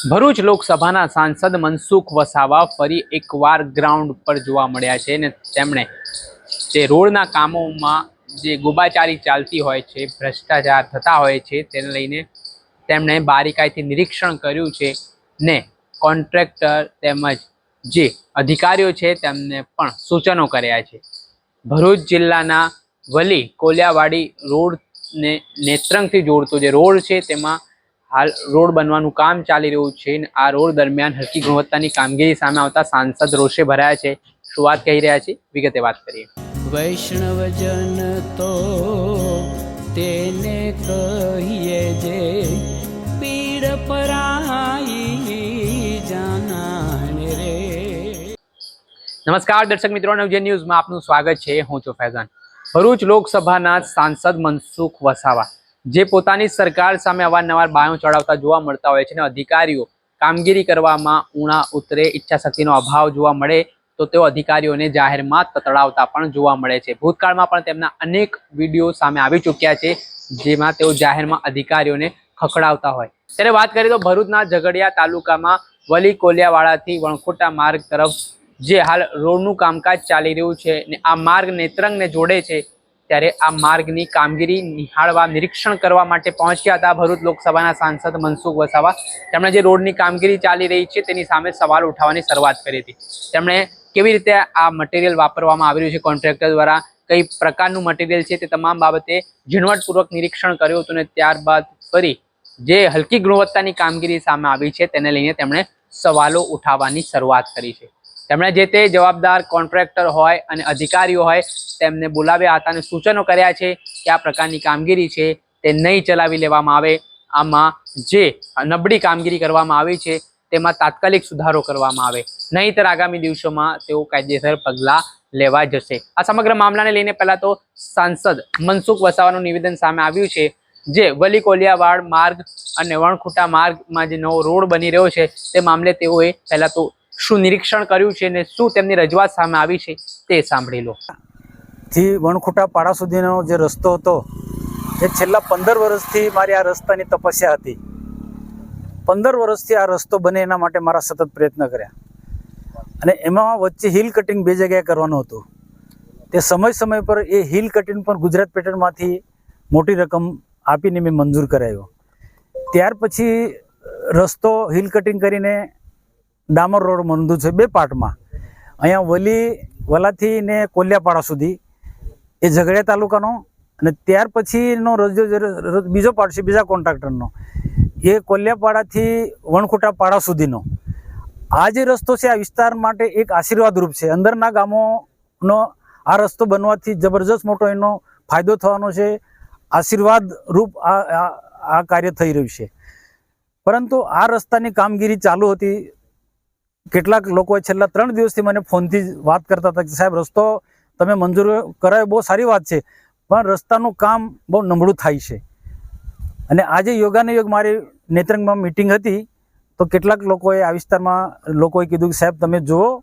ભરૂચ લોકસભાના સાંસદ મનસુખ વસાવા ફરી એકવાર ગ્રાઉન્ડ પર જોવા મળ્યા છે અને તેમણે જે રોડના કામોમાં જે ગોબાચારી ચાલતી હોય છે, ભ્રષ્ટાચાર થતા હોય છે, તેને લઈને તેમણે બારીકાઈથી નિરીક્ષણ કર્યું છે ને કોન્ટ્રાક્ટર તેમજ જે અધિકારીઓ છે તેમને પણ સૂચનો કર્યા છે. ભરૂચ જિલ્લાના વલી કોલિયાવાડી રોડને નેત્રંગથી જોડતો જે રોડ છે તેમાં હાલ રોડ બનવાનું કામ ચાલી રહ્યું છે અને આ રોડ દરમિયાન હલકી ગુણવત્તાની કામગીરી સામે આવતા સાંસદ રોષે ભરાયા છે. શું વાત કહી રહ્યા છે? વિગતે વાત કરીએ. વૈષ્ણવજન તો તેને કહીએ જે પીડ પરાઈ જાનાને રે. નમસ્કાર દર્શક મિત્રો નવજે ન્યૂઝમાં આપનું સ્વાગત છે. હું છું ફૈઝાન. ભરૂચ લોકસભાના સાંસદ મનસુખ વસાવા. જે પોતાની સરકાર સામે અવારનવાર બાયો ચડાવતા જોવા મળતા હોય છે અને અધિકારીઓ કામગીરી કરવામાં ઉણા ઉતરે ઈચ્છા શક્તિનો અભાવ જોવા મળે, તો તેઓ અધિકારીઓને જાહેરમાં તતડાવતા પણ જોવા મળે છે. ભૂતકાળમાં પણ તેમના અનેક વીડિયો સામે આવી ચૂક્યા છે, જેમાં તેઓ જાહેરમાં અધિકારીઓને ખખડાવતા હોય. ત્યારે વાત કરીએ તો ભરૂચના ઝઘડિયા તાલુકામાં વલી કોલિયાવાડાથી વણખોટા માર્ગ તરફ જે હાલ રોડનું કામકાજ ચાલી રહ્યું છે ને આ માર્ગ નેત્રંગને જોડે છે ત્યારે આ માર્ગની કામગીરી નિહાળવા, નિરીક્ષણ કરવા માટે પહોંચ્યા હતા ભરૂચ લોકસભાના સાંસદ મનસુખ વસાવા. તેમણે જે રોડની કામગીરી ચાલી રહી છે તેની સામે સવાલ ઉઠાવવાની શરૂઆત કરી હતી. તેમણે કેવી રીતે આ મટીરિયલ વાપરવામાં આવી રહ્યું છે? કોન્ટ્રાક્ટર દ્વારા કઈ પ્રકારનું મટીરિયલ છે તે તમામ બાબતે ઝીણવટપૂર્વક નિરીક્ષણ કર્યું હતું અને ત્યારબાદ ફરી જે હલકી ગુણવત્તાની કામગીરી સામે આવી છે તેને લઈને તેમણે સવાલો ઉઠાવવાની શરૂઆત કરી છે. તેમણે જે તે જવાબદાર કોન્ટ્રાક્ટર હોય અને અધિકારીઓ હોય, તેમને બોલાવ્યા હતા અને સૂચનો કર્યા છે કે આ પ્રકારની કામગીરી છે તે નહીં ચલાવી લેવામાં આવે. આમાં જે નબળી કામગીરી કરવામાં આવી છે, તેમાં તાત્કાલિક સુધારો કરવામાં આવે. નહીંતર આગામી દિવસોમાં તેઓ કાયદેસર પગલાં લેવા જશે. આ સમગ્ર મામલાને લઈને પહેલા તો સાંસદ મનસુખ વસાવાનું નિવેદન સામે આવ્યું છે, જે વલી કોલિયાવાડ માર્ગ અને વણખુટા માર્ગમાં જે નવો રોડ બની રહ્યો છે, તે મામલે તેઓએ પહેલાં તો શું નિરીક્ષણ કર્યું છે અને શું તેમની રજૂઆત સામે આવી છે તે સાંભળી લો. થી વણખોટા પાડા સુધીનો જે રસ્તો હતો, એ છેલ્લા પંદર વર્ષથી મારી આ રસ્તાની તપસ્યા હતી. પંદર વર્ષથી આ રસ્તો બને એના માટે મારા સતત પ્રયત્ન કર્યા. અને એમાં વચ્ચે હિલ કટિંગ બે જગ્યાએ કરવાનું હતું. તે સમય સમય પર એ હિલ કટિંગ પણ ગુજરાત પેટર્નમાંથી મોટી રકમ આપીને મેં મંજૂર કરાયો. ત્યાર પછી રસ્તો હિલ કટિંગ કરીને ડામર રોડ મંદુ છે બે પાર્ટમાં અહીંયા વલી, વલાથી ને કોલિયાપાડા સુધી. એ ઝઘડિયા તાલુકાનો અને ત્યાર પછીનો રજો બીજો પાર્ટ છે, બીજા કોન્ટ્રાક્ટરનો. એ કોલિયાપાડાથી વણખોટા પાડા સુધીનો. આ જે રસ્તો છે, આ વિસ્તાર માટે એક આશીર્વાદરૂપ છે. અંદરના ગામોનો આ રસ્તો બનવાથી જબરજસ્ત મોટો એનો ફાયદો થવાનો છે. આશીર્વાદ રૂપ આ, આ- આ કાર્ય થઈ રહ્યું છે. પરંતુ આ રસ્તાની કામગીરી ચાલુ હતી. કેટલાક લોકોએ છેલ્લા ત્રણ દિવસથી મને ફોનથી વાત કરતા હતા કે સાહેબ, રસ્તો તમે મંજૂર કરાવ્યો બહુ સારી વાત છે, પણ રસ્તાનું કામ બહુ નબળું થાય છે. અને આજે યોગાને યોગ મારી નેત્રંગમાં મિટિંગ હતી, તો કેટલાક લોકોએ આ વિસ્તારમાં, લોકોએ કીધું કે સાહેબ, તમે જુઓ,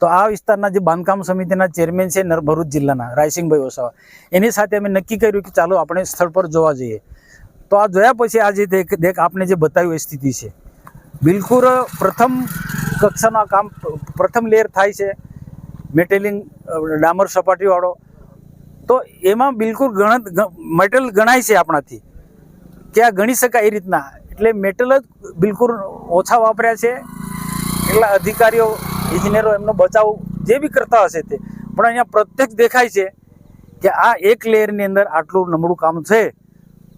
તો આ વિસ્તારના જે બાંધકામ સમિતિના ચેરમેન છે ભરૂચ જિલ્લાના, રાયસિંહભાઈ વસાવા, એની સાથે અમે નક્કી કર્યું કે ચાલો આપણે સ્થળ પર જોવા જઈએ. તો આ જોયા પછી આજે દેખ દેખ આપને જે બતાવ્યું એ સ્થિતિ છે. બિલકુલ પ્રથમ કક્ષાનું કામ પ્રથમ લેયર થાય છે મેટેલિંગ ડામર સપાટીવાળો. તો એમાં બિલકુલ ગણ મેટલ ગણાય છે આપણાથી. કે આ ગણી શકાય એ રીતના. એટલે મેટલ જ બિલકુલ ઓછા વાપર્યા છે. એટલા અધિકારીઓ ઇજનેરો એમનો બચાવ જે બી કરતા હશે તે. પણ અહીંયા પ્રત્યક્ષ દેખાય છે કે આ એક લેયરની અંદર આટલું નબળું કામ છે.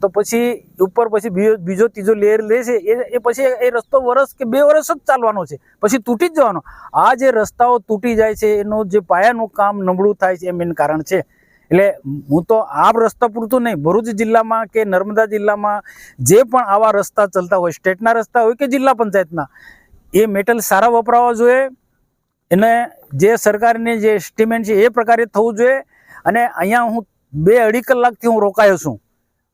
તો પછી ઉપર પછી બીજો ત્રીજો લેયર લે છે, એ એ પછી એ રસ્તો વરસ કે બે વર્ષ જ ચાલવાનો છે. પછી તૂટી જ જવાનો. આ જે રસ્તાઓ તૂટી જાય છે, એનું જે પાયાનું કામ નબળું થાય છે, એ મેન કારણ છે. એટલે હું તો આ રસ્તા પૂરતું નહીં, ભરૂચ જિલ્લામાં કે નર્મદા જિલ્લામાં જે પણ આવા રસ્તા ચાલતા હોય, સ્ટેટના રસ્તા હોય કે જિલ્લા પંચાયતના, એ મેટલ સારા વપરાવા જોઈએ. એને જે સરકારની જે એસ્ટિમેટ છે, એ પ્રકારે થવું જોઈએ. અને અહીંયા હું બે અઢી કલાકથી હું રોકાયો છું.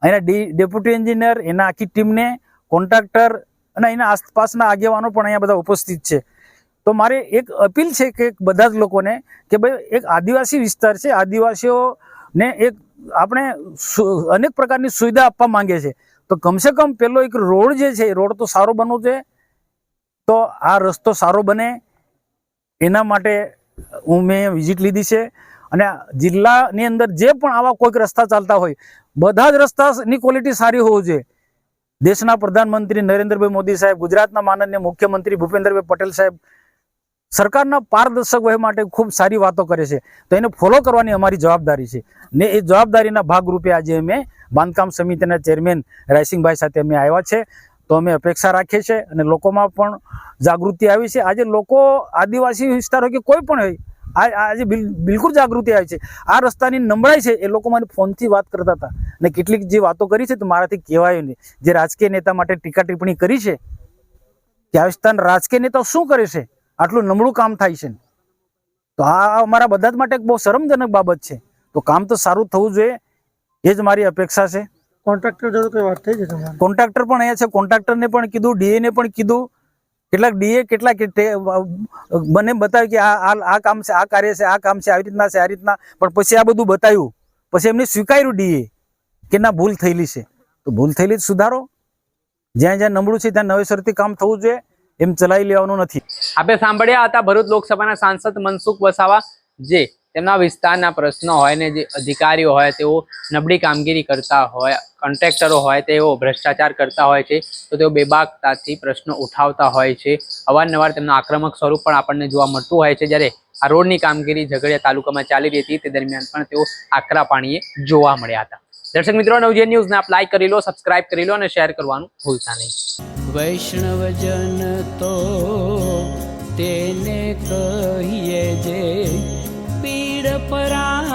અહીંના ડેપ્યુટી એન્જિનિયર, એના આખી ટીમને, કોન્ટ્રાક્ટર અને અહીંના આસપાસના આગેવાનો પણ અહીંયા બધા ઉપસ્થિત છે. તો મારે એક અપીલ છે કે બધા જ લોકોને કે ભાઈ એક આદિવાસી વિસ્તાર છે, આદિવાસીઓને એક આપણે અનેક પ્રકારની સુવિધા આપવા માંગે છે. તો કમસે કમ પેલો એક રોડ જે છે રોડ તો સારો બનવો છે. તો આ રસ્તો સારો બને. એના માટે હું મેં વિઝિટ લીધી છે. અને જિલ્લાની અંદર જે પણ આવા કોઈક રસ્તા ચાલતા હોય, બધા જ રસ્તાની ક્વોલિટી સારી હોવું જોઈએ. દેશના પ્રધાનમંત્રી નરેન્દ્રભાઈ મોદી સાહેબ, ગુજરાતના માનનીય મુખ્યમંત્રી ભૂપેન્દ્રભાઈ પટેલ સાહેબ સરકારના પારદર્શક વહી માટે ખૂબ સારી વાતો કરે છે. તો એને ફોલો કરવાની અમારી જવાબદારી છે. ને એ જવાબદારીના ભાગરૂપે આજે અમે બાંધકામ સમિતિના ચેરમેન રાયસિંગભાઈ સાથે અમે આવ્યા છે. તો અમે અપેક્ષા રાખીએ છીએ અને લોકોમાં પણ જાગૃતિ આવી છે. આજે લોકો આદિવાસી વિસ્તાર હોય કે કોઈ પણ હોય આ આજે બિલકુલ જાગૃતિ આવી છે. આ રસ્તાની નબળાઈ છે એ લોકો મને ફોનથી વાત કરતા હતા અને કેટલીક જે વાતો કરી છે તો મારાથી કહેવાયું નહીં. જે રાજકીય નેતા માટે ટીકા ટિપ્પણી કરી છે વિસ્તારના રાજકીય નેતાઓ શું કરે છે? આટલું નબળું કામ થાય છે. તો આ અમારા બધા જ માટે એક બહુ શરમજનક બાબત છે. તો કામ તો સારું થવું જોઈએ. એ જ મારી અપેક્ષા છે. કોન્ટ્રાક્ટર જોડે કોઈ વાત થઈ છે કોન્ટ્રાક્ટર પણ અહીંયા છે. કોન્ટ્રાક્ટરને પણ કીધું ડીએ ને પણ કીધું. કેટલાક ડીએ કેટલાક ટે- મને બતાવ્યું કે આ, આ- કામ છે, આ કાર્ય છે, આ કામ છે, આવી રીતના છે, આ રીતના. પણ પછી આ બધું બતાવ્યું. પછી એમને સ્વીકાર્યું ડીએ કે ના, ભૂલ થયેલી છે. તો ભૂલ થયેલી સુધારો. જ્યાં જ્યાં નબળું છે, ત્યાં નવેસરથી કામ થવું જોઈએ. એમ ચલાવી લેવાનું નથી. આપણે સાંભળ્યા હતા ભરૂચ લોકસભાના સાંસદ મનસુખ વસાવા જે તેમના વિસ્તારના પ્રશ્નો હોય ને જે અધિકારીઓ હોય તેઓ નબળી કામગીરી કરતા હોય, કોન્ટ્રાક્ટરો હોય તેઓ ભ્રષ્ટાચાર કરતા હોય છે, તો તેઓ બેબાકતાથી પ્રશ્નો ઉઠાવતા હોય છે. અવારનવાર તેમનું આક્રમક સ્વરૂપ પણ આપણને જોવા મળતું હોય છે. જ્યારે આ રોડની કામગીરી ઝઘડિયા તાલુકામાં ચાલી રહી હતી, તે દરમિયાન પણ તેઓ આકરા પાણીએ જોવા મળ્યા હતા. દર્શક મિત્રો, નવજીવન ન્યૂઝને આપ લાઈક કરી લો સબસ્ક્રાઇબ કરી લો અને શેર કરવાનું ભૂલતા નહીં. વૈષ્ણવજન તો તેને કહીએ જે પીડ પરા